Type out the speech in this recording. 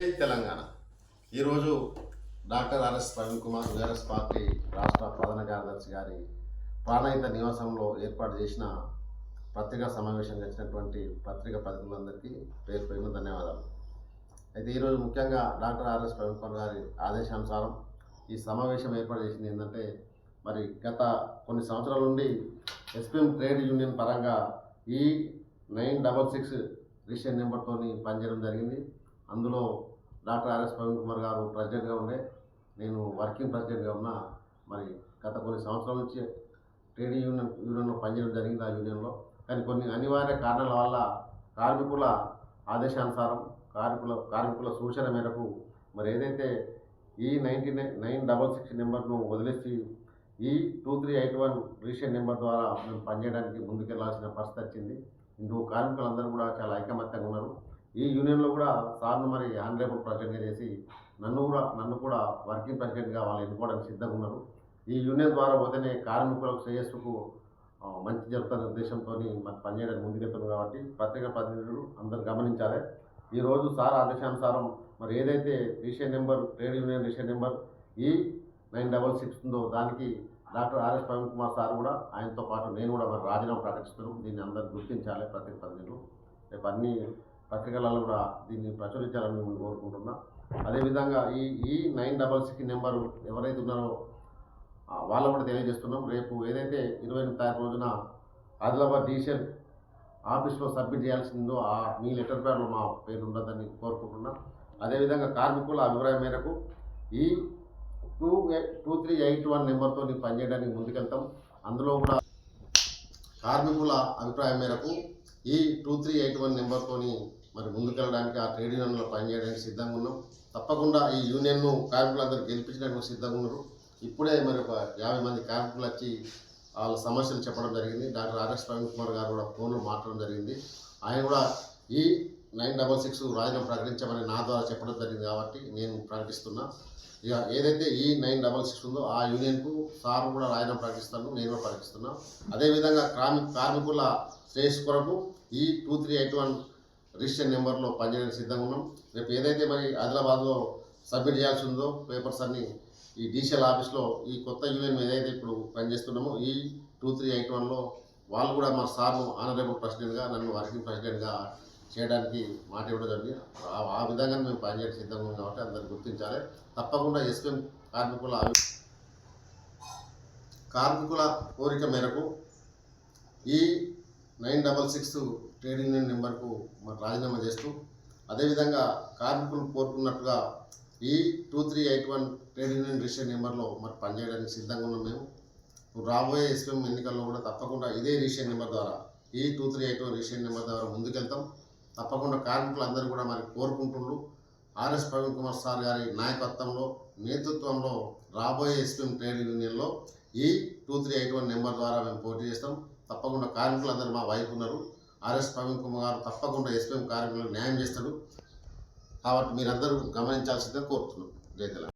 తెలంగాణ. ఈరోజు doctor RS Praveen Kumar VRS party రాష్ట్ర ప్రధాన కార్యదర్శి గారి ప్రాణహిత నివాసంలో ఏర్పాటు చేసిన పత్రికా సమావేశంగా వచ్చినటువంటి పత్రికా ప్రతినిధులందరికీ పేరు పేరున ధన్యవాదాలు. అయితే ఈరోజు ముఖ్యంగా డాక్టర్ ఆర్ఎస్ ప్రవీణ్ కుమార్ గారి ఆదేశానుసారం ఈ సమావేశం ఏర్పాటు చేసింది ఏంటంటే మరి గత కొన్ని సంవత్సరాల నుండి ఎస్పీఎం ట్రేడ్ యూనియన్ పరంగా ఈ నైన్ డబల్ సిక్స్ రిజిస్టర్ నెంబర్తో పనిచేయడం జరిగింది. అందులో డాక్టర్ ఆర్ఎస్ ప్రవీణ్ కుమార్ గారు ప్రెసిడెంట్గా ఉండే నేను వర్కింగ్ ప్రెసిడెంట్గా ఉన్నా మరి గత కొన్ని సంవత్సరాల నుంచి ట్రేడ్ యూనియన్ యూనియన్లో పనిచేయడం జరిగింది ఆ యూనియన్లో. కానీ కొన్ని అనివార్య కారణాల వల్ల కార్మికుల ఆదేశానుసారం కార్మికుల కార్మికుల సూచన మేరకు మరి ఏదైతే ఈ ninety nine nine double six నెంబర్ను వదిలేసి ఈ two three eight one register number ద్వారా మేము పనిచేయడానికి ముందుకెళ్ళాల్సిన పరిస్థితి వచ్చింది. ఇందుకు కార్మికులందరూ కూడా చాలా ఐకమత్యంగా ఉన్నారు. ఈ యూనియన్లో కూడా సార్ను మరి ఆనరేబుల్ ప్రెసిడెంట్గా చేసి నన్ను కూడా నన్ను కూడా వర్కింగ్ ప్రెసిడెంట్గా వాళ్ళు ఎన్నుకోవడానికి సిద్ధంగా ఉన్నారు. ఈ యూనియన్ ద్వారా పోతేనే కార్మికులకు శ్రేయస్సుకు మంచి జరుగుతున్న ఉద్దేశంతో మరి పనిచేయడానికి ముందుకెళ్తున్నాం కాబట్టి పత్రికా ప్రతినిధులు అందరూ గమనించాలి. ఈరోజు సార్ ఆదేశానుసారం మరి ఏదైతే register number trade union register number ఈ నైన్ డబల్ సిక్స్ ఉందో దానికి doctor RS Praveen Kumar sir కూడా ఆయనతో పాటు నేను కూడా మరి రాజీనామా ప్రకటిస్తున్నాను దీన్ని అందరూ గుర్తించాలి ప్రతి ప్రతినిధులు. రేపు అన్ని పత్రికలలో కూడా దీన్ని ప్రచురించాలని మేము కోరుకుంటున్నా. అదేవిధంగా ఈ ఈ నైన్ డబల్ సిక్స్ నెంబరు ఎవరైతే ఉన్నారో వాళ్ళ కూడా తెలియజేస్తున్నాం. రేపు ఏదైతే ఇరవై ఎనిమిది తారీఖు రోజున ఆదిలాబాద్ డీసెల్ ఆఫీస్లో సబ్మిట్ చేయాల్సిందో ఆ మీ లెటర్ ప్యాడ్లో మా పేరు ఉండదని కోరుకుంటున్నా. అదేవిధంగా కార్మికుల అభిప్రాయం మేరకు ఈ two two three eight one నెంబర్తో పనిచేయడానికి ముందుకెళ్తాం. అందులో కూడా కార్మికుల అభిప్రాయం మేరకు ఈ టూ త్రీ ఎయిట్ వన్ నెంబర్తోని మరి ముందుకెళ్ళడానికి ఆ ట్రేడ్ యూనియన్లో పనిచేయడానికి సిద్ధంగా ఉన్నాం. తప్పకుండా ఈ యూనియన్ను కార్మికులందరూ గెలిపించడానికి సిద్ధంగా ఉన్నారు. ఇప్పుడే మరి ఒక యాభై మంది కార్మికులు వచ్చి వాళ్ళ సమస్యలు చెప్పడం జరిగింది. డాక్టర్ ఆర్ఎస్ ప్రవీణ్ కుమార్ గారు కూడా ఫోన్లో మాట్లాడడం జరిగింది. ఆయన కూడా ఈ నైన్ డబల్ సిక్స్ రాజీనామా ప్రకటించమని నా ద్వారా చెప్పడం జరిగింది కాబట్టి నేను ప్రకటిస్తున్నా. ఇక ఏదైతే ఈ నైన్ డబల్ సిక్స్ ఉందో ఆ యూనియన్కు సార్ కూడా రాజీనామా ప్రకటిస్తాను నేను కూడా ప్రకటిస్తున్నాను అదేవిధంగా కార్మి కార్మికుల శ్రేయస్ కొరకు ఈ two three eight one register నెంబర్లో పనిచేయడానికి సిద్ధంగా ఉన్నాం. రేపు ఏదైతే మరి ఆదిలాబాద్లో సబ్మిట్ చేయాల్సి ఉందో పేపర్స్ అన్ని ఈ డీసీఎల్ ఆఫీస్లో ఈ కొత్త యూనియన్ ఏదైతే ఇప్పుడు పనిచేస్తున్నామో ఈ టూ త్రీ ఎయిట్ వన్లో వాళ్ళు కూడా మా సార్ను ఆనరేబుల్ ప్రెసిడెంట్గా నన్ను వర్కింగ్ ప్రెసిడెంట్గా చేయడానికి మాట ఇవ్వడం జరిగింది. ఆ- విధంగా మేము పనిచేయడం సిద్ధంగా ఉన్నాం కాబట్టి అందరు గుర్తించాలి. తప్పకుండా ఎస్పీఎం కార్మికుల కార్మికుల కోరిక మేరకు ఈ nine double six trade union నెంబర్కు మరి రాజీనామా చేస్తూ అదేవిధంగా కార్మికులు కోరుకున్నట్టుగా ఈ two three eight one trade union register నెంబర్లో మరి పనిచేయడానికి సిద్ధంగా ఉన్నాం మేము. రాబోయే ఎస్పీఎం ఎన్నికల్లో కూడా తప్పకుండా ఇదే రిజిస్టర్ నెంబర్ ద్వారా ఈ two three eight one register number ద్వారా ముందుకెళ్తాం. తప్పకుండా కార్మికులందరూ కూడా మరి కోరుకుంటుండ్రు. ఆర్ఎస్ ప్రవీణ్ కుమార్ సార్ గారి నాయకత్వంలో నేతృత్వంలో రాబోయే ఎస్పీఎం ట్రేడ్ యూనియన్లో ఈ two three eight one number ద్వారా మేము పోటీ చేస్తాం. తప్పకుండా కార్మికులు అందరూ మా వైపు ఉన్నారు. ఆర్ఎస్ ప్రవీణ్ కుమార్ గారు తప్పకుండా ఎస్పీఎం కార్మికులకు న్యాయం చేస్తాడు. కాబట్టి మీరందరూ గమనించాల్సిందే కోరుతున్నాం. జై